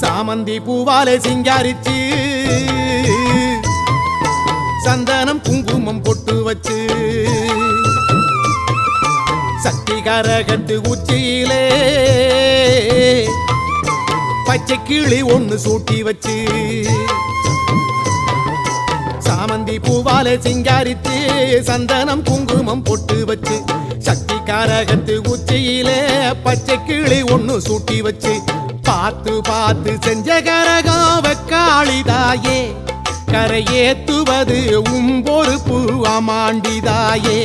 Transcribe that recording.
சாமந்தி பூவாலே சிங்காரிச்சு. சந்தனம் குங்குமம் பொட்டு வச்சு. சக்தி கரகத்து உச்சியிலே. பச்சை கிளி ஒன்று சூட்டி வச்சு. சாமந்தி பூவாலே சிங்காரித்து சந்தனம் குங்குமம் பொட்டு வச்சு. சக்தி காரகத்து உச்சியிலே பச்சை கிளி ஒன்று சூட்டி வச்சு. பார்த்து பார்த்து செஞ்ச கரகம் வெக்காளிதாயே கரையேத்துவது உம்பொறுப்பு அமாண்டிதாயே.